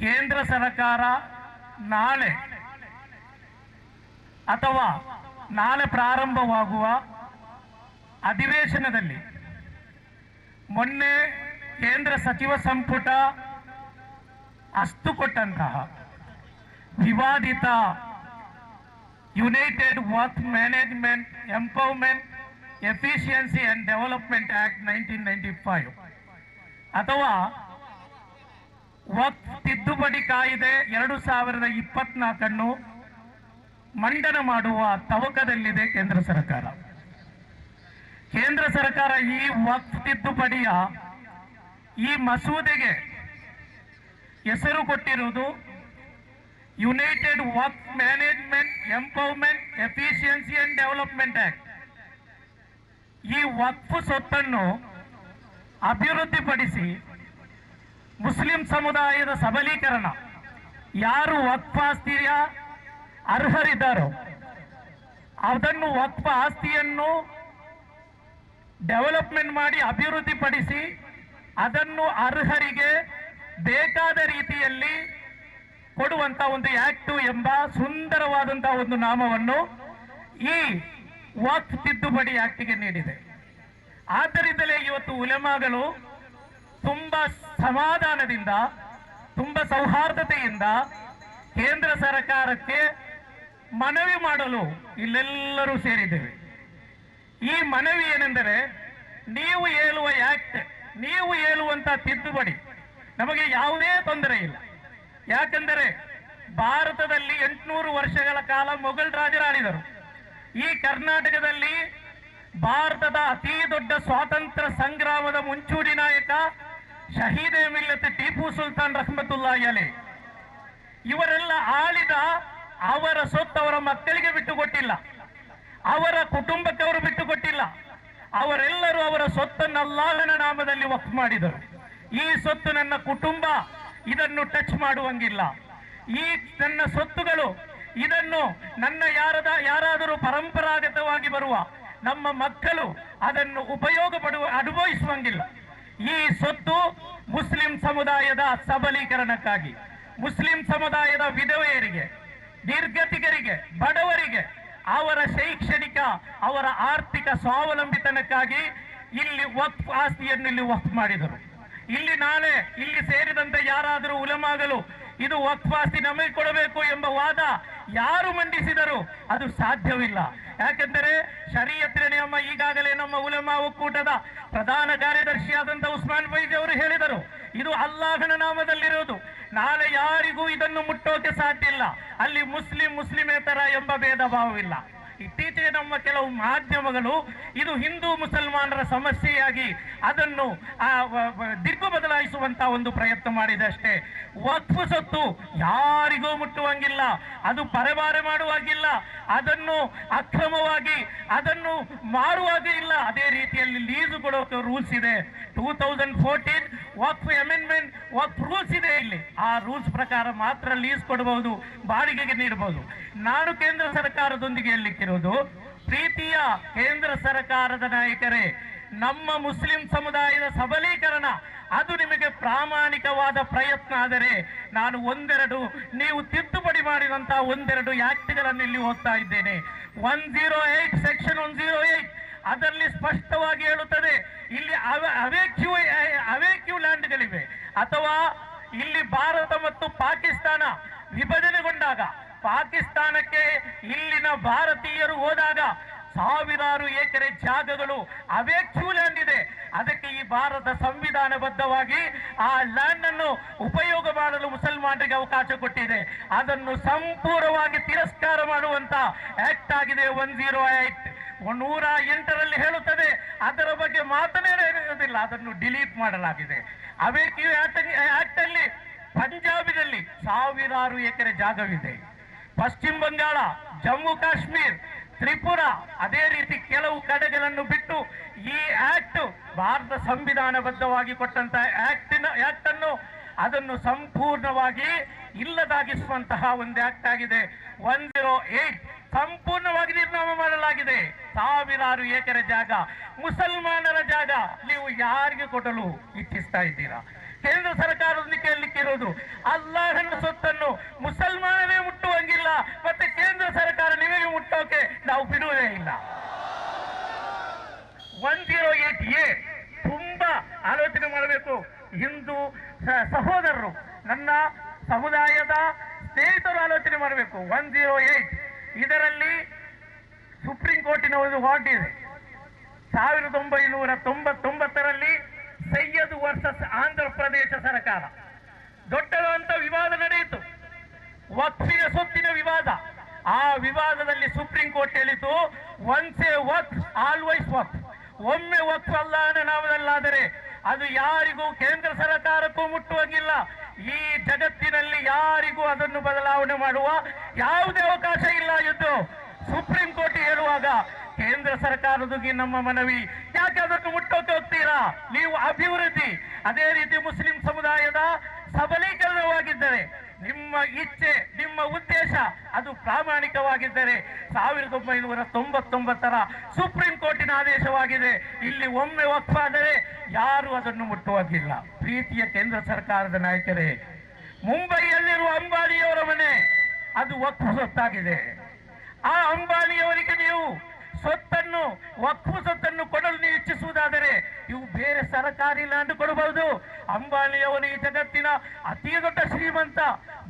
ಕೇಂದ್ರ ಸರ್ಕಾರ ನಾಳೆ ಅಥವಾ ನಾಳೆ ಪ್ರಾರಂಭವಾಗುವ ಅಧಿವೇಶನದಲ್ಲಿ ಮೊನ್ನೆ ಕೇಂದ್ರ ಸಚಿವ ಸಂಪುಟ ಅಸ್ತು ಕೊಟ್ಟಂತಹ ವಿವಾದಿತ united work management empowerment efficiency and development act nineteen ninety five ಅಥವಾ ತಿದ್ದುಪಡಿ ಕಾಯಿದೆ ಎರಡು ಸಾವಿರದ ಇಪ್ಪತ್ನಾಲ್ಕನ್ನು ಮಂಡನೆ ಮಾಡುವ ತವಕದಲ್ಲಿದೆ ಕೇಂದ್ರ ಸರ್ಕಾರ. ಕೇಂದ್ರ ಸರ್ಕಾರ ಈ ವಕ್ಫ್ ತಿದ್ದುಪಡಿಯ ಈ ಮಸೂದೆಗೆ ಹೆಸರು ಕೊಟ್ಟಿರುವುದು united Waqf management, empowerment, efficiency and development act. ಈ ವಕ್ಫ್ ಸೊತ್ತನ್ನು ಅಭಿವೃದ್ಧಿಪಡಿಸಿ ಮುಸ್ಲಿಂ ಸಮುದಾಯದ ಸಬಲೀಕರಣ. ಯಾರು ವಕ್ಫ ಆಸ್ತಿಯ? ಅರ್ಹರಿದ್ದಾರೋ? ಅದನ್ನು ವಕ್ಫ ಆಸ್ತಿಯನ್ನು ಡೆವಲಪ್ಮೆಂಟ್ ಮಾಡಿ ಅಭಿವೃದ್ಧಿಪಡಿಸಿ ಅದನ್ನು ಅರ್ಹರಿಗೆ ಬೇಕಾದ ರೀತಿಯಲ್ಲಿ ಕೊಡುವಂತ ಒಂದು ಆಕ್ಟು ಎಂಬ ಸುಂದರವಾದಂತಹ ಒಂದು ನಾಮವನ್ನು ಈ ವಕ್ಫ್ ತಿದ್ದುಪಡಿ ಆಕ್ಟಿಗೆ ನೀಡಿದೆ. ಆದ್ದರಿಂದಲೇ ಇವತ್ತು ಉಲೆಮಾಗಳು ತುಂಬಾ ಸಮಾಧಾನದಿಂದ, ತುಂಬಾ ಸೌಹಾರ್ದತೆಯಿಂದ ಕೇಂದ್ರ ಸರ್ಕಾರಕ್ಕೆ ಮನವಿ ಮಾಡಲು ಇಲ್ಲೆಲ್ಲರೂ ಸೇರಿದ್ದೇವೆ. ಈ ಮನವಿ ಏನೆಂದರೆ, ನೀವು ಹೇಳುವ ಆಕ್ಟ್ ನೀವು ಹೇಳುವಂತ ತಿದ್ದುಪಡಿ, ನಮಗೆ ಯಾವುದೇ ತೊಂದರೆ ಇಲ್ಲ. ಯಾಕೆಂದರೆ, ಭಾರತದಲ್ಲಿ ಎಂಟುನೂರು ವರ್ಷಗಳ ಕಾಲ ಮೊಘಲ್ ರಾಜರಾಳಿದರು ಈ ಕರ್ನಾಟಕದಲ್ಲಿ ಭಾರತದ ಅತಿ ದೊಡ್ಡ ಸ್ವಾತಂತ್ರ್ಯ ಸಂಗ್ರಾಮದ ಮುಂಚೂಣಿ ನಾಯಕ ಶಹೀದ್ ಮಿಲ್ಲತ್ ಟೀಪು ಸುಲ್ತಾನ್ ರಹಮತುಲ್ಲಾ ಅಲೆ. ಇವರೆಲ್ಲ ಆಳಿದ ಅವರ ಸೊತ್ತು ಅವರ ಮಕ್ಕಳಿಗೆ ಬಿಟ್ಟುಕೊಟ್ಟಿಲ್ಲ. ಅವರ ಕುಟುಂಬಕ್ಕೆ ಅವರು ಬಿಟ್ಟುಕೊಟ್ಟಿಲ್ಲ. ಅವರೆಲ್ಲರೂ ಅವರ ಸೊತ್ತನ್ನು ಅಲ್ಲಾಹನ ನಾಮದಲ್ಲಿ ವಕ್ ಮಾಡಿದರು. ಈ ಸೊತ್ತು ನನ್ನ ಕುಟುಂಬ, ಇದನ್ನು ಟಚ್ ಮಾಡುವಂಗಿಲ್ಲ. ಈ ನನ್ನ ಸೊತ್ತುಗಳು ಇದನ್ನು ನನ್ನ ಯಾರದ, ಯಾರಾದರೂ ಪರಂಪರಾಗತವಾಗಿ ಬರುವ ನಮ್ಮ ಮಕ್ಕಳು ಅದನ್ನು ಉಪಯೋಗ ಪಡುವ ಅನುಭವಿಸುವಂಗಿಲ್ಲ. ಈ ಸೊತ್ತು ಮುಸ್ಲಿಂ ಸಮುದಾಯದ ಸಬಲೀಕರಣಕ್ಕಾಗಿ, ಮುಸ್ಲಿಂ ಸಮುದಾಯದ ವಿಧವೆಯರಿಗೆ, ನಿರ್ಗತಿಕರಿಗೆ, ಬಡವರಿಗೆ, ಅವರ ಶೈಕ್ಷಣಿಕ, ಅವರ ಆರ್ಥಿಕ ಸ್ವಾವಲಂಬಿತನಕ್ಕಾಗಿ ಇಲ್ಲಿ ವಕ್ ಆಸ್ತಿಯನ್ನು ಇಲ್ಲಿ ವಕ್ಫ್ ಮಾಡಿದರು. ಇಲ್ಲಿ ನಾಳೆ ಇಲ್ಲಿ ಸೇರಿದಂತೆ ಯಾರಾದರೂ ಉಲಮಾಗಲು ಇದು ವಕ್ಫ್ ಆಸ್ತಿ ನಮಗೆ ಕೊಡಬೇಕು ಎಂಬ ವಾದ ಯಾರು ಮಂಡಿಸಿದರು ಅದು ಸಾಧ್ಯವಿಲ್ಲ. ಯಾಕೆಂದರೆ ಶರೀಯತ್ರ ನಿಯಮ ಈಗಾಗಲೇ ನಮ್ಮ ಉಲಮಾ ಒಕ್ಕೂಟದ ಪ್ರಧಾನ ಕಾರ್ಯದರ್ಶಿಯಾದಂಥ ಉಸ್ಮಾನ್ ಫೈಜ್ ಅವರು ಹೇಳಿದರು. ಇದು ಅಲ್ಲಾಹನ ನಾಮದಲ್ಲಿರುವುದು. ನಾಳೆ ಯಾರಿಗೂ ಇದನ್ನು ಮುಟ್ಟೋಕೆ ಸಾಧ್ಯ ಇಲ್ಲ. ಅಲ್ಲಿ ಮುಸ್ಲಿಂ, ಮುಸ್ಲಿಮೇತರ ಎಂಬ ಭೇದ ಭಾವವಿಲ್ಲ. ಇತ್ತೀಚೆಗೆ ನಮ್ಮ ಕೆಲವು ಮಾಧ್ಯಮಗಳು ಇದು ಹಿಂದೂ ಮುಸಲ್ಮಾನರ ಸಮಸ್ಯೆಯಾಗಿ ಅದನ್ನು ಆ, ದಿಕ್ಕು ಬದಲಾಯಿಸುವಂತ ಒಂದು ಪ್ರಯತ್ನ ಮಾಡಿದೆ ಅಷ್ಟೇ. ವಕ್ಫ್ ಸೊತ್ತು ಯಾರಿಗೂ ಮುಟ್ಟುವಂಗಿಲ್ಲ ಅದು ಪರಬಾರೆ ಮಾಡುವಾಗಿಲ್ಲ ಅದನ್ನು ಅಕ್ರಮವಾಗಿ ಅದನ್ನು ಮಾರುವಾಗ ಇಲ್ಲ. ಅದೇ ರೀತಿಯಲ್ಲಿ ಲೀಸ್ ಕೊಡೋಕೆ ರೂಲ್ಸ್ ಇದೆ. Two thousand fourteen Waqf amendment Waqf rules ಇದೆ ಇಲ್ಲಿ. ಆ ರೂಲ್ಸ್ ಪ್ರಕಾರ ಮಾತ್ರ ಲೀಸ್ ಕೊಡಬಹುದು, ಬಾಡಿಗೆಗೆ ನೀಡಬಹುದು. ನಾನು ಕೇಂದ್ರ ಸರ್ಕಾರದೊಂದಿಗೆ ಎಲ್ಲಿಕ್ಕಿರೋದು ಪ್ರೀತಿಯ ಕೇಂದ್ರ ಸರ್ಕಾರದ ನಾಯಕರೇ, ನಮ್ಮ ಮುಸ್ಲಿಂ ಸಮುದಾಯದ ಸಬಲೀಕರಣ, ಅದು ನಿಮಗೆ ಪ್ರಾಮಾಣಿಕವಾದ ಪ್ರಯತ್ನ ಆದರೆ ನಾನು ಒಂದೆರಡು, ನೀವು ತಿದ್ದುಪಡಿ ಮಾಡಿದಂತಹ ಒಂದೆರಡು ಆಕ್ಟ್ಗಳನ್ನು ಇಲ್ಲಿ ಓದ್ತಾ ಇದ್ದೇನೆ. One zero eight section one zero eight ಅದರಲ್ಲಿ ಸ್ಪಷ್ಟವಾಗಿ ಹೇಳುತ್ತದೆ, ಇಲ್ಲಿ ಅವೇಕ್ಯೂ ಅವೇಕ್ಯೂ ಲ್ಯಾಂಡ್ಗಳಿವೆ. ಅಥವಾ ಇಲ್ಲಿ ಭಾರತ ಮತ್ತು ಪಾಕಿಸ್ತಾನ ವಿಭಜನೆಗೊಂಡಾಗ, ಪಾಕಿಸ್ತಾನಕ್ಕೆ ಇಲ್ಲಿನ ಭಾರತೀಯರು ಹೋದಾಗ ಸಾವಿರಾರು ಎಕರೆ ಜಾಗಗಳು ಅವೇಕ್ಯೂ ಲ್ಯಾಂಡ್ ಇದೆ. ಅದಕ್ಕೆ ಈ ಭಾರತ ಸಂವಿಧಾನಬದ್ಧವಾಗಿ ಆ ಲ್ಯಾಂಡ್ ಅನ್ನು ಉಪಯೋಗ ಮಾಡಲು ಮುಸಲ್ಮಾನರಿಗೆ ಅವಕಾಶ ಕೊಟ್ಟಿದೆ. ಅದನ್ನು ಸಂಪೂರ್ಣವಾಗಿ ತಿರಸ್ಕಾರ ಮಾಡುವಂತ ಆಕ್ಟ್ ಆಗಿದೆ, ಒನ್ ಜೀರೋ ಆಕ್ಟ್ ನೂರ ಎಂಟರಲ್ಲಿ ಹೇಳುತ್ತದೆ. ಅದರ ಬಗ್ಗೆ ಮಾತನಾಡುವುದಿಲ್ಲ ಅದನ್ನು ಡಿಲೀಟ್ ಮಾಡಲಾಗಿದೆ. ಅವೇಕ್ಯೂ ಆಕ್ಟ್ ಅಲ್ಲಿ ಪಂಜಾಬಿನಲ್ಲಿ ಸಾವಿರಾರು ಎಕರೆ ಜಾಗವಿದೆ. ಪಶ್ಚಿಮ ಬಂಗಾಳ, ಜಮ್ಮು ಕಾಶ್ಮೀರ್, ತ್ರಿಪುರ ಅದೇ ರೀತಿ ಕೆಲವು ಕಡೆಗಳನ್ನು ಬಿಟ್ಟು ಈ ಆಕ್ಟ್ ಭಾರತ ಸಂವಿಧಾನಬದ್ಧವಾಗಿ ಕೊಟ್ಟಂತ ಆಕ್ಟಿನ ಆಕ್ಟ್ ಅನ್ನು ಅದನ್ನು ಸಂಪೂರ್ಣವಾಗಿ ಇಲ್ಲದಾಗಿಸುವಂತಹ ಒಂದು ಆಕ್ಟ್ ಆಗಿದೆ. ಒನ್ ಜೀರೋ ಏಟ್ ಸಂಪೂರ್ಣವಾಗಿ ನಿರ್ನಾಮ ಮಾಡಲಾಗಿದೆ. ಸಾವಿರಾರು ಎಕರೆ ಜಾಗ, ಮುಸಲ್ಮಾನರ ಜಾಗ, ನೀವು ಯಾರಿಗೆ ಕೊಡಲು ಇಚ್ಛಿಸ್ತಾ ಇದ್ದೀರಾ? ಕೇಂದ್ರ ಸರ್ಕಾರದೊಂದಿಗೆ ಕೇಳಲಿಕ್ಕಿರೋದು ಅಲ್ಲಾಹನ ಸೊತ್ತನ್ನು ಮುಸಲ್ಮಾನರೇ ಮುಟ್ಟುವಂಗಿಲ್ಲ, ಮತ್ತೆ ಕೇಂದ್ರ ಸರ್ಕಾರ ನಿಮಗೆ ಮುಟ್ಟೋಕೆ ನಾವು ಬಿಡುವುದೇ ಇಲ್ಲ. ಒನ್ ಜೀರೋ ಏಟ್ ಎ ತುಂಬಾ ಆಲೋಚನೆ ಮಾಡಬೇಕು. ಹಿಂದೂ ಸಹೋದರರು, ನನ್ನ ಸಮುದಾಯದ ಸ್ನೇಹಿತರು ಆಲೋಚನೆ ಮಾಡಬೇಕು. ಒನ್ ಜೀರೋ ಏಟ್ ಇದರಲ್ಲಿ ಸುಪ್ರೀಂ ಕೋರ್ಟಿನ ಒಂದು ಇದೆ. ಸಾವಿರದ ಒಂಬೈನೂರ ತೊಂಬತ್ತೊಂಬತ್ತರಲ್ಲಿ ಸೈಯದ್ ವರ್ಸಸ್ ಆಂಧ್ರ ಪ್ರದೇಶ ಸರ್ಕಾರ. ದೊಡ್ಡದಂತ ವಿವಾದ ನಡೆಯಿತು. ವಕ್ಸಿನ ಸೊತ್ತಿನ ವಿವಾದ. ಆ ವಿವಾದದಲ್ಲಿ ಸುಪ್ರೀಂ ಕೋರ್ಟ್ ಹೇಳಿತು once a Waqf always Waqf ಒಮ್ಮೆ ವಕ್ಫ್ ಅಲ್ಲ ನಾಮದಲ್ಲಾದರೆ ಅದು ಯಾರಿಗೂ ಕೇಂದ್ರ ಸರ್ಕಾರಕ್ಕೂ ಮುಟ್ಟುವಂಗಿಲ್ಲ. ಈ ಜಗತ್ತಿನಲ್ಲಿ ಯಾರಿಗೂ ಅದನ್ನು ಬದಲಾವಣೆ ಮಾಡುವ ಯಾವುದೇ ಅವಕಾಶ ಇಲ್ಲ ಎಂದು ಸುಪ್ರೀಂ ಕೋರ್ಟ್ ಹೇಳುವಾಗ, ಕೇಂದ್ರ ಸರ್ಕಾರದಿಗೆ ನಮ್ಮ ಮನವಿ. ಯಾಕೆ ಅದನ್ನು ಮುಟ್ಟೋಕೆ ಹೋಗ್ತೀರಾ? ನೀವು ಅಭಿವೃದ್ಧಿ. ಅದೇ ರೀತಿ ಮುಸ್ಲಿಂ ಸಮುದಾಯದ ಸಬಲೀಕರಣವಾಗಿದ್ದರೆ ನಿಮ್ಮ ಇಚ್ಛೆ, ನಿಮ್ಮ ಉದ್ದೇಶ ಅದು ಪ್ರಾಮಾಣಿಕವಾಗಿದ್ದರೆ ಸಾವಿರದ ಒಂಬೈನೂರ ತೊಂಬತ್ತೊಂಬತ್ತರ ಸುಪ್ರೀಂ ಕೋರ್ಟಿನ ಆದೇಶವಾಗಿದೆ. ಇಲ್ಲಿ ಒಮ್ಮೆ ಒಪ್ಪಾದರೆ ಯಾರು ಅದನ್ನು ಮುಟ್ಟುವಾಗಿಲ್ಲ ಪ್ರೀತಿಯ ಕೇಂದ್ರ ಸರ್ಕಾರದ ನಾಯಕರೇ, ಮುಂಬೈಯಲ್ಲಿರುವ ಅಂಬಾನಿಯವರ ಮನೆ ಅದು ಒಕ್ಕು ಸೊತ್ತಾಗಿದೆ ಆ ಅಂಬಾನಿಯವರಿಗೆ ನೀವು ಸ್ವತ್ತನ್ನು ವಕ್ಫು ಸೊತ್ತನ್ನು ಕೊಡಲು ನೀವು ಇಚ್ಛಿಸುವುದಾದರೆ ಇವು ಬೇರೆ ಸರ್ಕಾರಿ ಲ್ಯಾಂಡ್ ಕೊಡಬಹುದು. ಅಂಬಾನಿಯವರು ಈ ಜಗತ್ತಿನ ಅತಿ ದೊಡ್ಡ ಶ್ರೀಮಂತ,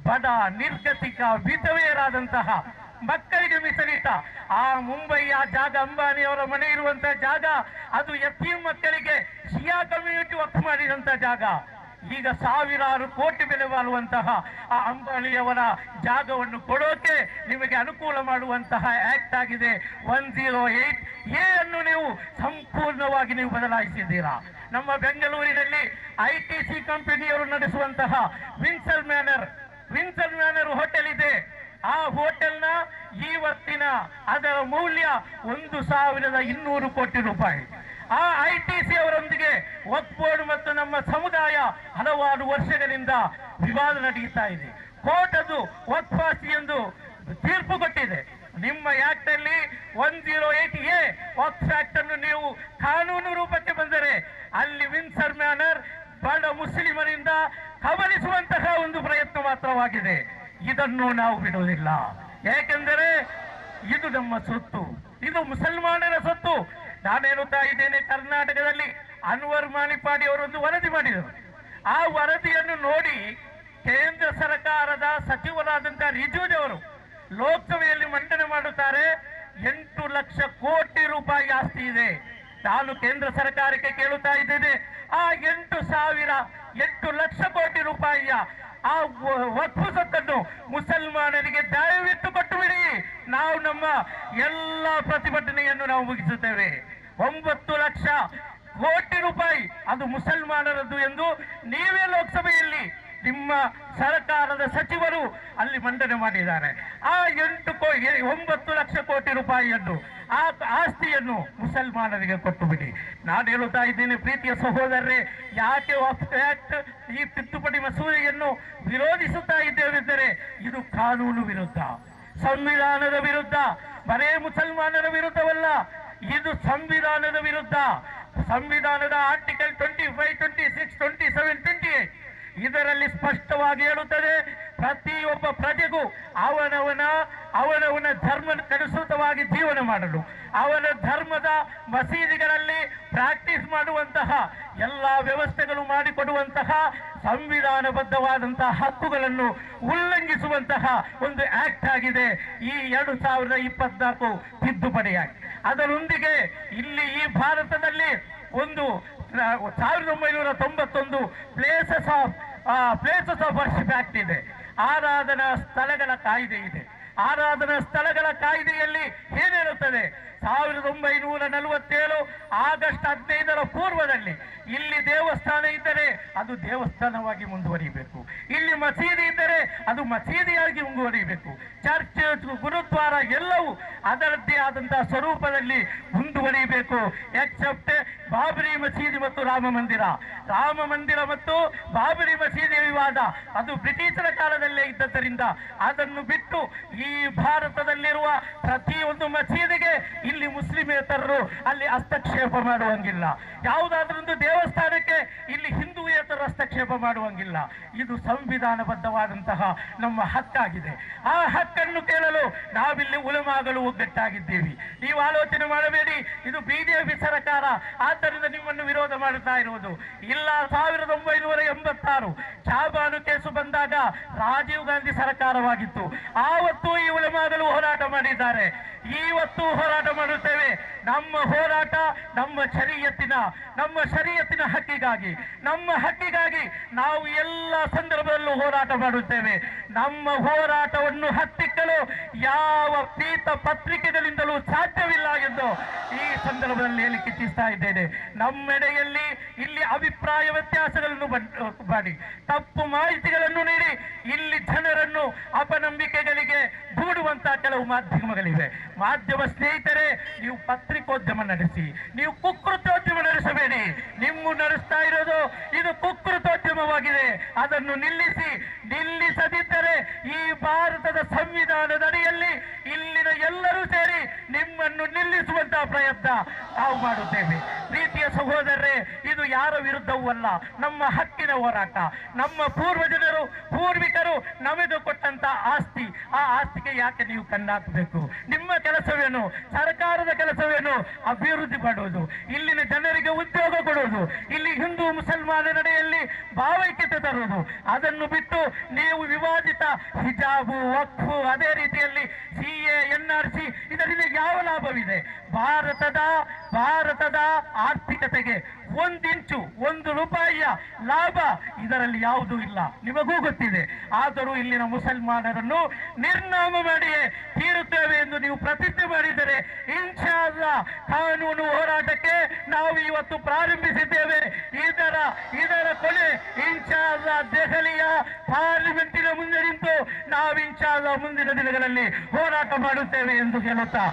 ಬಡ, ನಿರ್ಗತಿಕ, ವಿಧವೆಯರಾದಂತಹ ಮಕ್ಕಳಿಗೆ ಮೀಸಲಿಟ್ಟ. ಆ ಮುಂಬೈಯ ಜಾಗ ಅಂಬಾನಿಯವರ ಮನೆ ಇರುವಂತಹ ಜಾಗ, ಅದು ಯತೀಮ್ ಮಕ್ಕಳಿಗೆ ಶಿಯಾ ಕಮ್ಯುನಿಟಿ ವಕ್ಫ್ ಮಾಡಿದಂತ ಜಾಗ. ಈಗ ಸಾವಿರಾರು ಕೋಟಿ ಬೆಲೆ ಬಾಳುವಂತಹ ಆ ಅಂಬಾನಿಯವರ ಜಾಗವನ್ನು ಕೊಡೋಕೆ ನಿಮಗೆ ಅನುಕೂಲ ಮಾಡುವಂತಹ ಆಕ್ಟ್ ಆಗಿದೆ. ಒನ್ ಜೀರೋ ಏಟ್ ಎ ಅನ್ನು ನೀವು ಸಂಪೂರ್ಣವಾಗಿ ನೀವು ಬದಲಾಯಿಸಿದ್ದೀರಾ. ನಮ್ಮ ಬೆಂಗಳೂರಿನಲ್ಲಿ ಐ ಟಿ ಸಿ ಕಂಪನಿಯವರು ನಡೆಸುವಂತಹ Windsor Manor Windsor Manor hotel ಇದೆ. ಆ ಹೋಟೆಲ್ನ ಇವತ್ತಿನ ಅದರ ಮೌಲ್ಯ ಒಂದು ಸಾವಿರದ ಇನ್ನೂರು ಕೋಟಿ ರೂಪಾಯಿ. ಆ ಐ ಟಿ ಸಿ ಅವರೊಂದಿಗೆ ವಕ್ಫ್ ಬೋರ್ಡ್ ಮತ್ತು ನಮ್ಮ ಸಮುದಾಯ ಹಲವಾರು ವರ್ಷಗಳಿಂದ ವಿವಾದ ನಡೆಯುತ್ತಾ ಇದೆ. ಕೋರ್ಟ್ ಅದು ವಕ್ಫಾಸಿ ಎಂದು ತೀರ್ಪು ಕೊಟ್ಟಿದೆ. ನಿಮ್ಮ ಆಕ್ಟ್ ಅಲ್ಲಿ one zero eight A Waqf act ಅನ್ನು ನೀವು ಕಾನೂನು ರೂಪಕ್ಕೆ ಬಂದರೆ ಅಲ್ಲಿ ವಿನ್ಸರ್ ಮ್ಯಾನರ್ ಬಡ ಮುಸ್ಲಿಮರಿಂದ ಕಬಲಿಸುವಂತಹ ಒಂದು ಪ್ರಯತ್ನ ಮಾತ್ರವಾಗಿದೆ. ಇದನ್ನು ನಾವು ಬಿಡುವುದಿಲ್ಲ. ಏಕೆಂದರೆ ಇದು ನಮ್ಮ ಸೊತ್ತು. ಇದು ಮುಸಲ್ಮಾನರ ಸೊತ್ತು. ನಾನೇನುತ್ತಾ ಇದ್ದೇನೆ ಕರ್ನಾಟಕದಲ್ಲಿ. ಅನ್ವರ್ ಮಾಣಿಪಾಡಿ ಅವರೊಂದು ವರದಿ ಮಾಡಿದರು. ಆ ವರದಿಯನ್ನು ನೋಡಿ ಕೇಂದ್ರ ಸರ್ಕಾರದ ಸಚಿವರಾದಂತಹ ಅವರು ಲೋಕಸಭೆಯಲ್ಲಿ ಮಂಡನೆ ಮಾಡುತ್ತಾರೆ. ಎಂಟು ಲಕ್ಷ ಕೋಟಿ ರೂಪಾಯಿ ಆಸ್ತಿ ಇದೆ. ನಾನು ಕೇಂದ್ರ ಸರ್ಕಾರಕ್ಕೆ ಕೇಳುತ್ತಾ ಇದ್ದೇನೆ. ಆ ಎಂಟು ಸಾವಿರ ಎಂಟು ಲಕ್ಷ ಕೋಟಿ ರೂಪಾಯಿಯ ಆ ವಕ್ಫು ಸೊತ್ತನ್ನು ಮುಸಲ್ಮಾನರಿಗೆ ದಯವಿಟ್ಟು ಕೊಟ್ಟು ಬಿಡಿ ನಾವು ನಮ್ಮ ಎಲ್ಲ ಪ್ರತಿಭಟನೆಯನ್ನು ನಾವು ಮುಗಿಸುತ್ತೇವೆ. ಒಂಬತ್ತು ಲಕ್ಷ ಕೋಟಿ ರೂಪಾಯಿ ಅದು ಮುಸಲ್ಮಾನರದ್ದು ಎಂದು ನೀವೇ ಲೋಕಸಭೆಯಲ್ಲಿ ನಿಮ್ಮ ಸರ್ಕಾರದ ಸಚಿವರು ಅಲ್ಲಿ ಮಂಡನೆ ಮಾಡಿದ್ದಾರೆ. ಆ ಎಂಟು ಕೋ ಒಂಬತ್ತು ಲಕ್ಷ ಕೋಟಿ ರೂಪಾಯಿಯನ್ನು ಆ ಆಸ್ತಿಯನ್ನು ಮುಸಲ್ಮಾನರಿಗೆ ಕೊಟ್ಟು ಬಿಡಿ. ನಾನು ಹೇಳುತ್ತಾ ಇದ್ದೇನೆ ಪ್ರೀತಿಯ ಸಹೋದರರೇ, ಯಾಕೆ ಆಕ್ಟ್ ಈ ತಿದ್ದುಪಡಿ ಮಸೂದೆಯನ್ನು ವಿರೋಧಿಸುತ್ತಾ ಇದ್ದೇವೆಂದರೆ ಇದು ಕಾನೂನು ವಿರುದ್ಧ, ಸಂವಿಧಾನದ ವಿರುದ್ಧ, ಬರೇ ಮುಸಲ್ಮಾನರ ವಿರುದ್ಧವಲ್ಲ, ಇದು ಸಂವಿಧಾನದ ವಿರುದ್ಧ. ಸಂವಿಧಾನದ article twenty five twenty six twenty seven twenty ಇದರಲ್ಲಿ ಸ್ಪಷ್ಟವಾಗಿ ಹೇಳುತ್ತದೆ, ಪ್ರತಿಯೊಬ್ಬ ಪ್ರಜೆಗೂ ಅವನವನ ಅವನವನ ಧರ್ಮಕ್ಕನುಸೃತವಾಗಿ ಜೀವನ ಮಾಡಲು, ಅವನ ಧರ್ಮದ ಮಸೀದಿಗಳಲ್ಲಿ ಪ್ರಾಕ್ಟೀಸ್ ಮಾಡುವಂತಹ ಎಲ್ಲ ವ್ಯವಸ್ಥೆಗಳು ಮಾಡಿಕೊಡುವಂತಹ ಸಂವಿಧಾನಬದ್ಧವಾದಂತಹ ಹಕ್ಕುಗಳನ್ನು ಉಲ್ಲಂಘಿಸುವಂತಹ ಒಂದು ಆಕ್ಟ್ ಆಗಿದೆ. ಈ ಎರಡು ಸಾವಿರದ ಇಪ್ಪತ್ನಾಲ್ಕು ತಿದ್ದುಪಡಿ ಅದರೊಂದಿಗೆ ಇಲ್ಲಿ ಈ ಭಾರತದಲ್ಲಿ ಒಂದು ಸಾವಿರದ ಒಂಬೈನೂರ ತೊಂಬತ್ತೊಂದು places of places of worship act ಇದೆ. ಆರಾಧನಾ ಸ್ಥಳಗಳ ಕಾಯ್ದೆ ಇದೆ. ಆರಾಧನಾ ಸ್ಥಳಗಳ ಕಾಯ್ದೆಯಲ್ಲಿ ಏನಿರುತ್ತದೆ? ಸಾವಿರದ ಒಂಬೈನೂರ ನಲವತ್ತೇಳು ಆಗಸ್ಟ್ ಹದಿನೈದರ ಪೂರ್ವದಲ್ಲಿ ಇಲ್ಲಿ ದೇವಸ್ಥಾನ ಇದ್ದರೆ ಅದು ದೇವಸ್ಥಾನವಾಗಿ ಮುಂದುವರಿಬೇಕು. ಇಲ್ಲಿ ಮಸೀದಿ ಇದ್ದರೆ ಅದು ಮಸೀದಿಯಾಗಿ ಮುಂದುವರಿಬೇಕು. ಚರ್ಚ್, ಗುರುದ್ವಾರ ಎಲ್ಲವೂ ಅದರದ್ದೇ ಆದಂತಹ ಸ್ವರೂಪದಲ್ಲಿ ಮುಂದೆ ಮುಂದುವರಿಯಬೇಕು ಎಕ್ಸೆಪ್ಟ್ ಬಾಬರಿ ಮಸೀದಿ ಮತ್ತು ರಾಮ ಮಂದಿರ. ರಾಮ ಮಂದಿರ ಮತ್ತು ಬಾಬರಿ ಮಸೀದಿ ವಿವಾದ, ಅದು ಬ್ರಿಟಿಷರ ಕಾಲದಲ್ಲೇ ಇದ್ದದ್ದರಿಂದ ಅದನ್ನು ಬಿಟ್ಟು ಈ ಭಾರತದಲ್ಲಿರುವ ಪ್ರತಿಯೊಂದು ಮಸೀದಿಗೆ ಇಲ್ಲಿ ಮುಸ್ಲಿಮೇತರರು ಅಲ್ಲಿ ಹಸ್ತಕ್ಷೇಪ ಮಾಡುವಂಗಿಲ್ಲ. ಯಾವುದಾದ್ರೊಂದು ದೇವಸ್ಥಾನಕ್ಕೆ ಇಲ್ಲಿ ಹಿಂದೂಯೇತರ ಹಸ್ತಕ್ಷೇಪ ಮಾಡುವಂಗಿಲ್ಲ. ಇದು ಸಂವಿಧಾನಬದ್ಧವಾದಂತಹ ನಮ್ಮ ಹಕ್ಕಾಗಿದೆ. ಆ ಹಕ್ಕನ್ನು ಕೇಳಲು ನಾವಿಲ್ಲಿ ಉಲಮಾಗಲು ಒಗ್ಗಟ್ಟಾಗಿದ್ದೀವಿ. ನೀವು ಆಲೋಚನೆ ಮಾಡಬೇಡಿ. ಇದು ಬಿಜೆಪಿ ಸರ್ಕಾರ. ಆದ್ದರಿಂದ ನಿಮ್ಮನ್ನು ವಿರೋಧ ಮಾಡುತ್ತಾ ಇರುವುದು. ಇಲ್ಲ, ಸಾವಿರದ ಒಂಬೈನೂರ ಎಂಬತ್ತಾರು ಚಾಬಾನು ಕೇಸು ಬಂದಾಗ ರಾಜೀವ್ ಗಾಂಧಿ ಸರ್ಕಾರವಾಗಿತ್ತು. ಆವತ್ತು ಈ ಉಲಮಾಗಲು ಹೋರಾಟ ಮಾಡಿದ್ದಾರೆ. ಇವತ್ತು ಹೋರಾಟ ಮಾಡುತ್ತೇವೆ. ನಮ್ಮ ಹೋರಾಟ ನಮ್ಮ ಶರೀಯತ್ತಿನ ನಮ್ಮ ಶರೀಯತ್ತಿನ ಹಕ್ಕಿಗಾಗಿ. ನಮ್ಮ ಹಕ್ಕಿಗಾಗಿ ನಾವು ಎಲ್ಲ ಸಂದರ್ಭದಲ್ಲೂ ಹೋರಾಟ ಮಾಡುತ್ತೇವೆ. ನಮ್ಮ ಹೋರಾಟವನ್ನು ಹತ್ತಿಕ್ಕಲು ಯಾವ ಪೀತ ಪತ್ರಿಕೆಗಳಿಂದಲೂ ಸಾಧ್ಯವಿಲ್ಲ ಎಂದು ಈ ಸಂದರ್ಭದಲ್ಲಿ ಹೇಳಿಕೆ ಚಿಸ್ತಾ ಇದ್ದೇನೆ. ನಮ್ಮೆಡೆಯಲ್ಲಿ ಇಲ್ಲಿ ಅಭಿಪ್ರಾಯ ವ್ಯತ್ಯಾಸಗಳನ್ನು ಮಾಡಿ. ತಪ್ಪು ಮಾಹಿತಿಗಳನ್ನು ನೀಡಿ, ಇಲ್ಲಿ ಜನರನ್ನು ಅಪನಂಬಿಕೆಗಳಿಗೆ ದೂಡುವಂತಹ ಕೆಲವು ಮಾಧ್ಯಮಗಳಿವೆ. ಮಾಧ್ಯಮ ಸ್ನೇಹಿತರೆ, ನೀವು ಪತ್ರಿಕೋದ್ಯಮ ನಡೆಸಿ, ನೀವು ಕುಕೃತೋದ್ಯಮ ನಡೆಸಬೇಡಿ. ನಿಮ್ಮ ನಡೆಸ್ತಾ ಇರೋದು ಇದು ಕುಕೃತೋದ್ಯಮವಾಗಿದೆ ಅದನ್ನು ನಿಲ್ಲಿಸಿ, ನಿಲ್ಲಿಸದಿದ್ದರೆ ಈ ಭಾರತದ ಸಂವಿಧಾನದ ಅಡಿಯಲ್ಲಿ ಇಲ್ಲಿನ ಎಲ್ಲರೂ ಸೇರಿ ನಿಮ್ಮನ್ನು ನಿಲ್ಲಿಸುವಂತಹ ಪ್ರಯತ್ನ ನಾವು ಮಾಡುತ್ತೇವೆ. ಪ್ರೀತಿಯ ಸಹೋದರರೇ, ಇದು ಯಾರ ವಿರುದ್ಧವೂ ಅಲ್ಲ, ನಮ್ಮ ಹಕ್ಕಿನ ಹೋರಾಟ. ನಮ್ಮ ಪೂರ್ವಜನರು ಪೂರ್ವಿಕರು ನಮಗೆ ಕೊಟ್ಟಂತ ಆಸ್ತಿ, ಆ ಆಸ್ತಿಗೆ ಯಾಕೆ ನೀವು ಕಣ್ಣಾಕಬೇಕು? ನಿಮ್ಮ ಕೆಲಸವೇನು? ಸರ್ಕಾರದ ಕೆಲಸವೇನು? ಅಭಿವೃದ್ಧಿ ಮಾಡುವುದು. ಇಲ್ಲಿನ ಜನರಿಗೆ ಉದ್ಯೋಗ ಕೊಡುವುದು. ಇಲ್ಲಿ ಹಿಂದೂ ಮುಸಲ್ಮಾನ ನಡೆಯಲ್ಲಿ ಭಾವೈಕ್ಯತೆ ತರುವುದು. ಅದನ್ನು ಬಿಟ್ಟು ನೀವು ವಿವಾದಿತ ಹಿಜಾಬು, ವಕ್ಫು ಅದೇ ರೀತಿಯಲ್ಲಿ C A N R C ಇದರಿಂದ ಯಾವ ಲಾಭವಿದೆ? ಭಾರತದ ಭಾರತದ ಆರ್ಥಿಕತೆಗೆ ಒಂದಿಂಚು ಒಂದು ರೂಪಾಯಿಯ ಲಾಭ ಇದರಲ್ಲಿ ಯಾವುದೂ ಇಲ್ಲ. ನಿಮಗೂ ಗೊತ್ತಿದೆ. ಆದರೂ ಇಲ್ಲಿನ ಮುಸಲ್ಮಾನರನ್ನು ನಿರ್ನಾಮ ಮಾಡಿಯೇ ತೀರುತ್ತೇವೆ ಎಂದು ನೀವು ಪ್ರತಿಜ್ಞೆ ಮಾಡಿದರೆ ಇನ್ಶಾಲ್ಲ ಕಾನೂನು ಹೋರಾಟಕ್ಕೆ ನಾವು ಇವತ್ತು ಪ್ರಾರಂಭಿಸಿದ್ದೇವೆ. ಇದರ ಇದರ ಕೊನೆ ಇನ್ಶಾಲ್ಲ ದೆಹಲಿಯ ಪಾರ್ಲಿಮೆಂಟಿನ ಮುಂದೆ ನಿಂತು ನಾವು ಇನ್ಶಾಲ್ಲ ಮುಂದಿನ ದಿನಗಳಲ್ಲಿ ಹೋರಾಟ ಮಾಡುತ್ತೇವೆ ಎಂದು ಹೇಳುತ್ತಾ